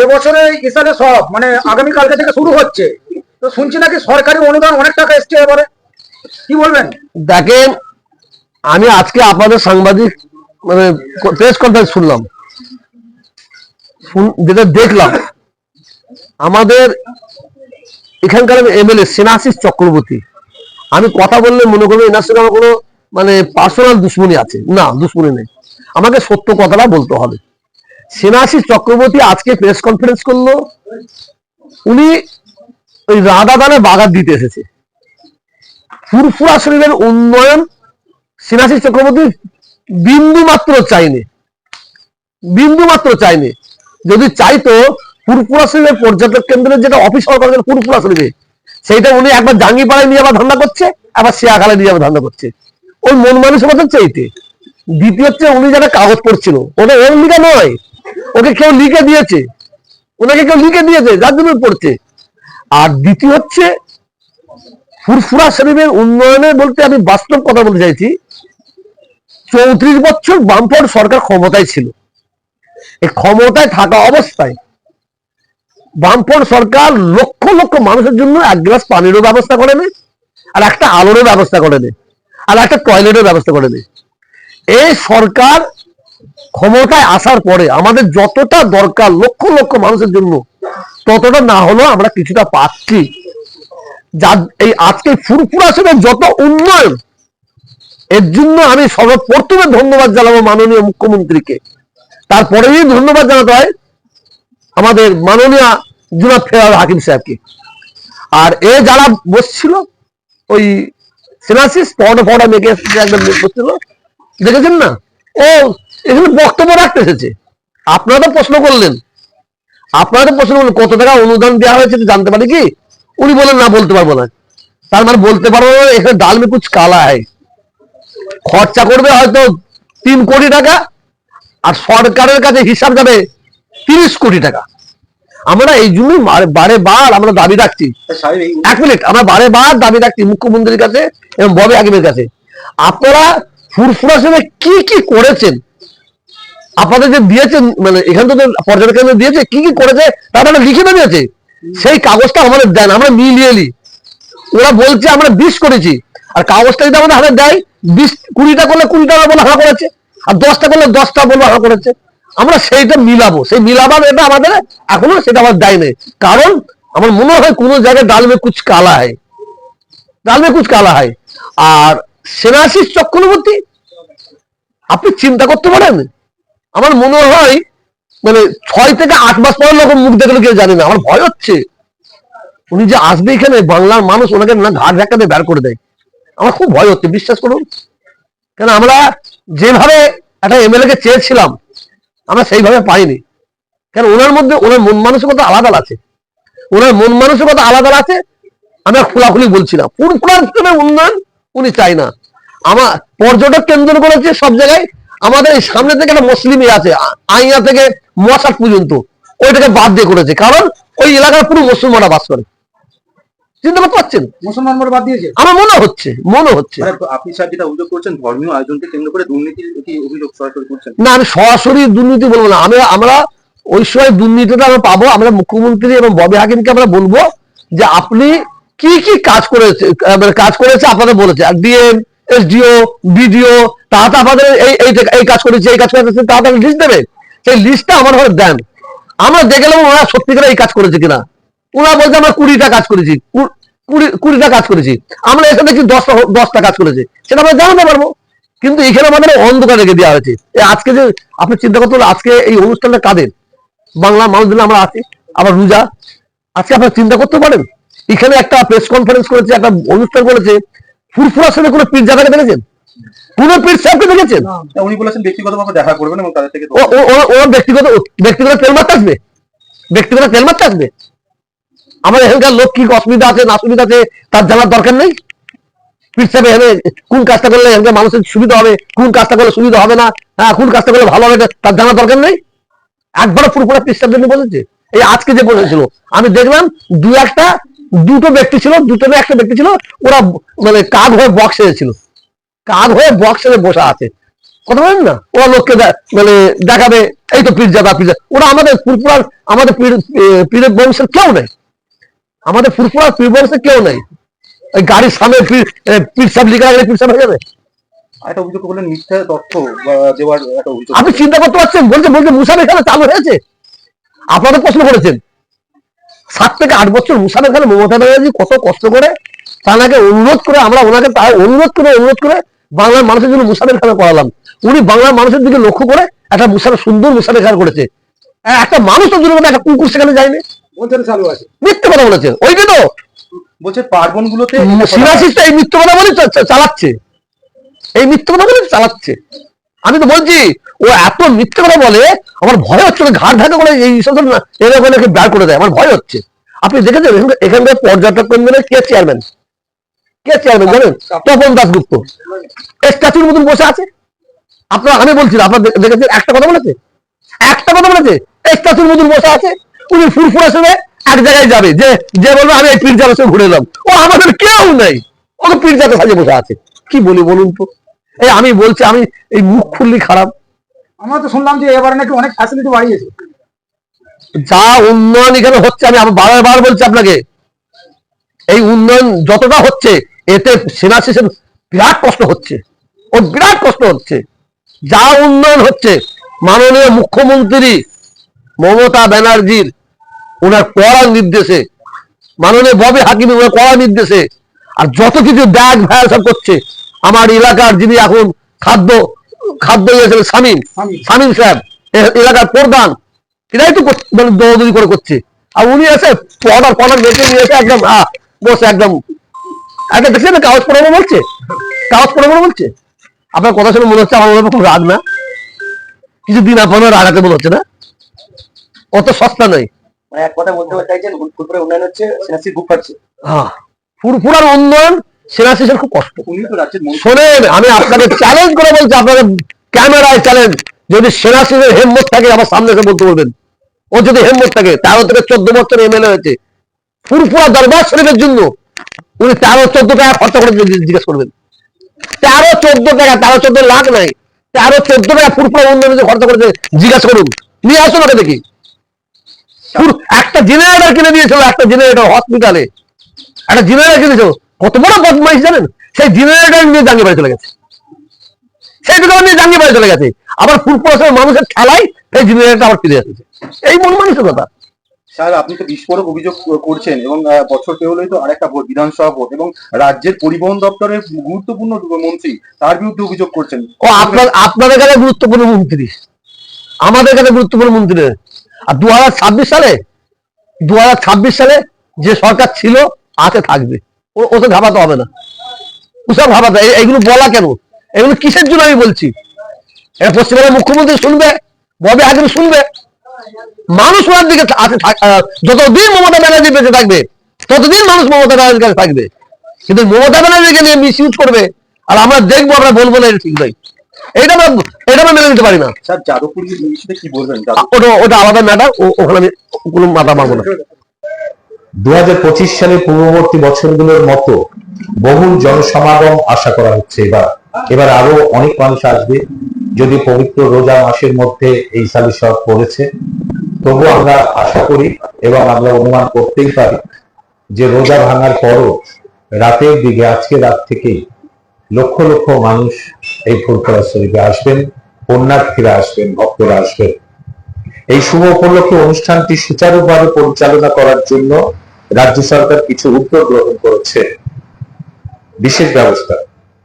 এবছরে ইসালে সব মানে আগামী কালকে থেকে শুরু হচ্ছে। তো শুনছি নাকি সরকারি অনুদান অনেক টাকা এসছে এবারে। কি বলবেন? দেখেন, আমি আজকে আপনাদের সাংবাদিক মানে প্রেস কনফারেন্স শুনলাম। শুন- যেটা দেখলাম, আমাদের এখানকার এমএলএ সেনাশিস চক্রবর্তী। আমি কথা বললে মনে করব এনার সঙ্গে আমার কোনো মানে পার্সোনাল দুশ্মনী আছে। না, দুশ্মনী নেই। আমাকে সত্য কথাটা বলতে হবে। সেনাশিস চক্রবর্তী আজকে প্রেস কনফারেন্স করল। উনি ওই রাধা দানে বাগাত দিতে এসেছে। ফুরফুরা শরীরের উন্নয়ন সিনাসি চক্রবর্তী বিন্দু মাত্র চাইনি। বিন্দু মাত্র চাইনি। যদি চাইতো ফুরফুরা শরীরের পর্যটক কেন্দ্রের যেটা অফিস সরকার ফুরফুরা শরীরে, সেইটা উনি একবার জাঙ্গিপাড়ায় নিয়ে আবার ধান্দা করছে, আবার শিয়াখালে নিয়ে আবার ধান্দা করছে। ওই মন মানুষের মতো চাইতে। দ্বিতীয় হচ্ছে উনি যারা কাগজ পড়ছিল ওটা ওর নয়। ওকে কেউ লিখে দিয়েছে। ওনাকে কেউ লিখে দিয়েছে, যার জন্য পড়ছে। আর দ্বিতীয় হচ্ছে, ফুরফুরা শরীরের উন্নয়নে বলতে আমি বাস্তব কথা বলতে চাইছি, চৌত্রিশ বছর বামফ্রন্ট সরকার ক্ষমতায় ছিল। এই ক্ষমতায় থাকা অবস্থায় বামফ্রন্ট সরকার লক্ষ লক্ষ মানুষের জন্য এক গ্লাস পানিরও ব্যবস্থা করে নেয় আর একটা আলোরও ব্যবস্থা করে নেয় আর একটা টয়লেটের ব্যবস্থা করে নেয় এই সরকার ক্ষমতায় আসার পরে আমাদের যতটা দরকার লক্ষ লক্ষ মানুষের জন্য, ততটা না হলেও আমরা কিছুটা পাচ্ছি। যার এই আজকে ফুরফুরা সেনের যত উন্নয়ন, এর জন্য আমি সর্বপ্রথমে ধন্যবাদ জানাব মাননীয় মুখ্যমন্ত্রীকে। তারপরেই ধন্যবাদ জানাতে হয় আমাদের মাননীয় জুনাব ফেরার হাকিম সাহেবকে। আর এ যারা বসছিল, ওই সিনাসিস পড়া পড়া এসেছে, একদম বসছিল। দেখেছেন না? ও এখানে বক্তব্য রাখতে এসেছে। আপনারা তো প্রশ্ন করলেন। আপনারা তো প্রশ্ন করলেন, কত টাকা অনুদান দেওয়া হয়েছে জানতে পারি কি? উনি বলেন না, বলতে পারব না। তার মানে বলতে পারব এখানে ডাল মে কুছ কালা হয়। খরচা করবে হয়তো তিন কোটি টাকা, আর সরকারের কাছে হিসাব যাবে তিরিশ কোটি টাকা। আমরা এই জন্যই বারে- বারে আমরা দাবি রাখছি। এক মিনিট, আমরা বারে বার দাবি রাখছি মুখ্যমন্ত্রীর কাছে এবং ববে হাকিমের কাছে। আপনারা ফুরফুরা সেনে কি কি করেছেন? আপনাদের যে দিয়েছেন মানে এখান থেকে পর্যটক কেন্দ্র দিয়েছে, কি কি করেছে, তারা লিখে না দিয়েছে সেই কাগজটা আমাদের দেন, আমরা মিলিয়ে নিই। ওরা বলছে, আমরা বিশ করেছি। আর কাগজটা যদি আমাদের হাতে দেয়, বিশ, কুড়িটা করলে কুড়ি টাকা বলে হারা করেছে। আর দশটা করলে দশটা বলব হারা করেছে। আমরা সেইটা মিলাবো। সেই মিলাবার এটা আমাদের এখনও সেটা আমার দেয় নেই। কারণ আমার মনে হয় কোনো জায়গায় ডাল মে কুচ কালা হয় ডাল মে কুচ কালা হয় আর সেনাশিস চক্রবর্তী, আপনি চিন্তা করতে পারেন? আমার মনে হয় মানে ছয় থেকে আট মাস পরে লোক মুখ দেখলে কেউ জানে না, আমার ভয় হচ্ছে। উনি যে আসবে এখানে, বাংলার মানুষ ওনাকে না ঘাট ধাক্কাতে বের করে দেয়। আমার খুব ভয় হচ্ছে, বিশ্বাস করুন। কেন আমরা যেভাবে একটা এমএলএ কে চেয়েছিলাম, আমরা সেইভাবে পাইনি। কেন ওনার মধ্যে, ওনার মন মানসিকতা আলাদা আছে। ওনার মন মানসিকতা আলাদা আছে, আমরা খোলাখুলি বলছিলাম। পুরপুরার উন্নয়ন উনি চাই না। আমার পর্যটক কেন্দ্র করেছে সব জায়গায় আমাদের এই সামনে থেকে একটা মুসলিমই আছে আইয়া থেকে মশাট পর্যন্ত ওইটাকে বাদ দিয়ে করেছে। কারণ ওই এলাকার পুরো মুসলমানরা বাস করে। চিন্তা করতে পারছেন? মুসলমান বাদ দিয়েছে? আমার মনে হচ্ছে মনে হচ্ছে। আপনি স্যার যেটা অভিযোগ করছেন ধর্মীয় আয়োজনকে কেন্দ্র করে দুর্নীতির অভিযোগ সরাসরি করছেন। না আমি সরাসরি দুর্নীতি বলব না। আমরা আমরা ওই সময় দুর্নীতিটা আমরা পাবো। আমরা মুখ্যমন্ত্রী এবং ববি হাকিমকে আমরা বলব যে আপনি কি কি কাজ করেছে মানে কাজ করেছে আপনাদের বলেছে। আর ডিএম এসডিও, বিডিও, তারা তো আপনাদের এই এই কাজ করেছে, এই কাজ করেছে তারা লিস্ট দেবে। সেই লিস্টটা আমার ঘরে দেন। আমরা দেখে ওরা সত্যিকার এই কাজ করেছে কিনা। ওরা বলছে, আমরা কুড়িটা কাজ করেছি। কুড়ি, কুড়িটা কাজ করেছি। আমরা এসে দেখছি দশটা দশটা কাজ করেছে। সেটা আমরা জানাতে পারব। কিন্তু এখানে আমাদের অন্ধকার রেখে দেওয়া হয়েছে। আজকে যে আপনি চিন্তা করতে আজকে এই অনুষ্ঠানটা কাদের? বাংলা মানুষজন আমরা আছি আবার রোজা। আজকে আপনারা চিন্তা করতে পারেন? এখানে একটা প্রেস কনফারেন্স করেছে, একটা অনুষ্ঠান করেছে। ফুরফুরার সঙ্গে কোনো পীর জায়গাকে দেখেছেন? কোন পীর সাহেবকে দেখেছেন? উনি বলেছেন ব্যক্তিগতভাবে দেখা করবেন এবং তাদের থেকে ওর ব্যক্তিগত ব্যক্তিগত তেল মারতে আসবে? ব্যক্তিগত তেল মারতে আসবে? আমার এখানকার লোক কি অসুবিধা আছে না অসুবিধা আছে তার জানার দরকার নেই? পীর সাহেব এখানে কোন কাজটা করলে এখানকার মানুষের সুবিধা হবে কোন কাজটা করলে সুবিধা হবে না হ্যাঁ কোন কাজটা করলে ভালো হবে তার জানার দরকার নেই? একবারও পুরোপুরি পীর সাহেব বলেছে? এই আজকে যে বলেছিল আমি দেখলাম দু একটা দুটো ব্যক্তি ছিল দুটো না একটা ব্যক্তি ছিল ওরা মানে কাক হয়ে বক্স ছিল। কাক হয়ে বক্সে বসা আছে। কথা বলেন না? ওরা লোককে মানে দেখাবে এই তো পীরজাদা পীরজা ওরা আমাদের ফুরফুরার আমাদের পীর পীরের বংশের কেউ নেই। আমাদের ফুরফুরার পীর বংশের কেউ নেই। ওই গাড়ির সামনে পীর সাহেব লিখে রাখলে পীর সাহেব হয়ে যাবে। একটা অভিযোগ করলেন মিথ্যা তথ্য দেওয়ার একটা অভিযোগ। আপনি চিন্তা করতে পারছেন? বলছে বলছে মুসাফের খেলা চালু হয়েছে। আপনারা প্রশ্ন করেছেন। সাত থেকে আট বছর মুসাফের খেলা মমতা ব্যানার্জি কত কষ্ট করে তাকে অনুরোধ করে আমরা ওনাকে তার অনুরোধ করে অনুরোধ করে বাংলার মানুষের জন্য মুসাফের খেলা করালাম। উনি বাংলার মানুষের দিকে লক্ষ্য করে একটা মুসাফের সুন্দর মুসাফের খেলা করেছে। একটা মানুষ তো কথা একটা কুকুর সেখানে যায়নি। চালু আছে। মিথ্যে কথা বলেছে। ওই তো। বলছে পার্বণ গুলোতে এই মিথ্যে কথা বলে চালাচ্ছে। এই মিথ্যে কথা বলে চালাচ্ছে। আমি তো বলছি, ও এত মিথ্যে কথা বলে, আমার ভয় হচ্ছে ঘাড় ধাক্কা করে এই সব এরকম বার করে দেয়, আমার ভয় হচ্ছে। আপনি দেখেছেন, এখানকার- পর্যটক কেন্দ্রের কে চেয়ারম্যান কে চেয়ারম্যান জানেন? তপন দাসগুপ্ত স্ট্যাচুর মতন বসে আছে। আপনার, আমি বলছি, আপনার দেখেছেন, একটা কথা বলেছে? একটা কথা বলেছে? স্ট্যাচুর মতন বসে আছে, উনি ফুরফুরে শুনে এক জায়গায় যাবে, যে যে বলবে, আমি এই পীর যাবে সে ঘুরে এলাম। ও আমাদের কেউ নেই। ওকে পীর যাতে সাজে বসে আছে। কি বলি বলুন তো? এই আমি বলছি আমি এই মুখ খুললি খারাপ। আমরা তো শুনলাম যে এবারে নাকি অনেক ফ্যাসিলিটি বাড়িয়েছে। যা উন্নয়ন এখানে হচ্ছে আমি বারবার বলছি আপনাকে। এই উন্নয়ন যতটা হচ্ছে এতে সেনা শেষের বিরাট কষ্ট হচ্ছে। ওর বিরাট কষ্ট হচ্ছে। যা উন্নয়ন হচ্ছে মাননীয় মুখ্যমন্ত্রী মমতা ব্যানার্জির ওনার কড়া নির্দেশে মাননীয় ববি হাকিম ওনার কড়া নির্দেশে আর যত কিছু ব্যাগ সব করছে আমার এলাকার যিনি এখন খাদ্য খাদ্য শামীম শামীম। শামীম সাহেব এলাকার প্রধান এরাই তো মানে দৌড়দৌড়ি করে করছে। আর উনি এসে পড়ার পড়ার বেঁচে নিয়ে এসে একদম আহ, বসে একদম। একটা দেখছেন না কাগজ পড়াবো বলছে? কাগজ পড়াবো বলছে? আপনার কথা শুনে মনে হচ্ছে আমার মনে হয় খুব রাগ না? কিছুদিন আপনার রাগ আছে মনে হচ্ছে না? অত সস্তা নয়। মানে এক কথা বলতে চাইছেন উন্নয়ন হচ্ছে হ্যাঁ। ফুরফুরার উন্নয়ন সেনা শেষের খুব কষ্ট। শোনেন আমি আপনাকে চ্যালেঞ্জ করে বলছি আপনাকে ক্যামেরায় চ্যালেঞ্জ যদি সেনা শেষের হেম্মত থাকে আমার সামনে এসে বলতে বলবেন। ও যদি হেম্মত থাকে তেরো থেকে চোদ্দ বছর এমএলএ হয়েছে ফুরফুরা দরবার শরীফের জন্য উনি তেরো চোদ্দ টাকা খরচা করে জিজ্ঞেস করবেন। তেরো চোদ্দ টাকা তেরো চোদ্দ লাখ নাই তেরো চোদ্দ টাকা ফুরফুরা উন্নয়নে খরচা করেছে জিজ্ঞেস করুন। নিয়ে আসুন ওকে দেখি। একটা জেনারেটর কিনে দিয়েছিল একটা জেনারেটর হসপিটালে একটা জেনারেটর কিনেছিল। কত বড় বদমাইশ জানেন? সেই জেনারেটর নিয়ে জাঙ্গি বাড়ি চলে গেছে। সেই দোকান নিয়ে জাঙ্গি বাড়ি চলে গেছে। আবার ফুরফুরা মানুষের ঠেলাই সেই জেনারেটর আবার ফিরে এসেছে। এই মন মানসিকতা স্যার আপনি তো বিস্ফোরক অভিযোগ করছেন এবং বছর পেরোলেই তো আরেকটা ভোট বিধানসভা ভোট এবং রাজ্যের পরিবহন দপ্তরের গুরুত্বপূর্ণ মন্ত্রী তার বিরুদ্ধে অভিযোগ করছেন। ও আপনার আপনাদের কাছে গুরুত্বপূর্ণ মন্ত্রী। আমাদের কাছে গুরুত্বপূর্ণ মন্ত্রী। আর দু হাজার ছাব্বিশ সালে দু হাজার ছাব্বিশ সালে যে সরকার ছিল আছে থাকবে। ও ওতে ঘাবাতে হবে না। ওসব ঘাবাতে এইগুলো বলা কেন? এগুলো কিসের জন্য আমি বলছি? এটা পশ্চিমবঙ্গের মুখ্যমন্ত্রী শুনবে ববে হাকিম শুনবে। মানুষ ওনার দিকে আছে যতদিন মমতা ব্যানার্জি বেঁচে থাকবে ততদিন মানুষ মমতা ব্যানার্জির কাছে থাকবে। কিন্তু মমতা ব্যানার্জিকে নিয়ে মিস ইউজ করবে আর আমরা দেখব আমরা বলব না এটা ঠিক নয়। এটা আমরা এটা আমরা মেনে নিতে পারি না। স্যার যাদবপুর কি বলবেন? ওটা ওটা আলাদা ম্যাটার ওখানে আমি কোনো মাথা মারবো না। দু সালের পূর্ববর্তী বছরগুলোর মতো বহুল জনসমাগম আশা করা হচ্ছে এবার। এবার আরও অনেক মানুষ আসবে। যদি পবিত্র রোজা মাসের মধ্যে এই সালি সব পড়েছে, তবু আমরা আশা করি এবং আমরা অনুমান করতেই পারি যে রোজা ভাঙার পরও রাতের দিকে, আজকে রাত থেকেই লক্ষ লক্ষ মানুষ এই ফুরফুরা শরীফে আসবেন পুণ্যার্থীরা আসবেন, ভক্তরা আসবেন। এই শুভ উপলক্ষে অনুষ্ঠানটি সুচারুভাবে পরিচালনা করার জন্য রাজ্য সরকার কিছু উদ্যোগ গ্রহণ করেছে। বিশেষ ব্যবস্থা।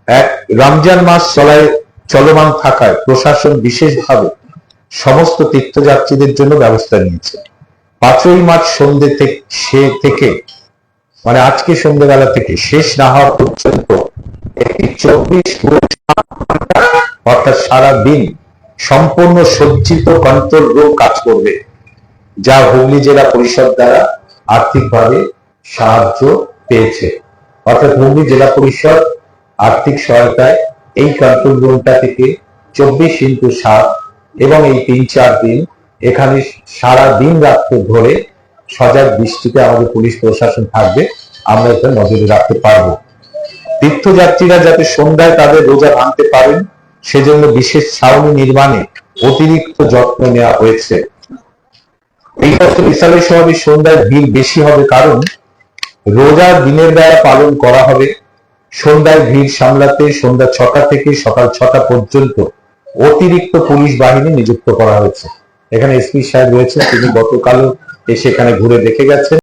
এক, রমজান মাস চলায় চলমান থাকায় প্রশাসন বিশেষভাবে সমস্ত তীর্থযাত্রীদের জন্য ব্যবস্থা নিয়েছে। পাঁচই মার্চ সন্ধ্যে সে থেকে মানে আজকে সন্ধ্যেবেলা থেকে শেষ না হওয়া পর্যন্ত একটি চব্বিশ অর্থাৎ সারা দিন সম্পূর্ণ সজ্জিত কন্ট্রোল রুম কাজ করবে। যা হুগলি জেলা পরিষদ দ্বারা আর্থিকভাবে সাহায্য পেয়েছে। অর্থাৎ হুগলি জেলা পরিষদ আর্থিক সহায়তায় এই কন্ট্রোল রুমটা থেকে চব্বিশ ইন্টু সাত এবং এই তিন চার দিন এখানে সারা দিন রাত্র ধরে সজাগ দৃষ্টিতে আমাদের পুলিশ প্রশাসন থাকবে, আমরা এটা নজরে রাখতে পারব। তীর্থযাত্রীরা যাতে সন্ধ্যায় তাদের রোজা ভাঙতে পারেন, সেজন্য বিশেষ ছাউনি নির্মাণে অতিরিক্ত যত্ন নেওয়া হয়েছে। এই বছর ইসালের সমাবেশ সন্ধ্যায় ভিড় বেশি হবে, কারণ রোজা দিনের বেলা পালন করা হবে। সন্ধ্যায় ভিড় সামলাতে সন্ধ্যা ছটা থেকে সকাল ছটা পর্যন্ত অতিরিক্ত পুলিশ বাহিনী নিযুক্ত করা হয়েছে। এখানে এসপি সাহেব রয়েছেন, তিনি গতকালও এসে এখানে ঘুরে দেখে গেছেন।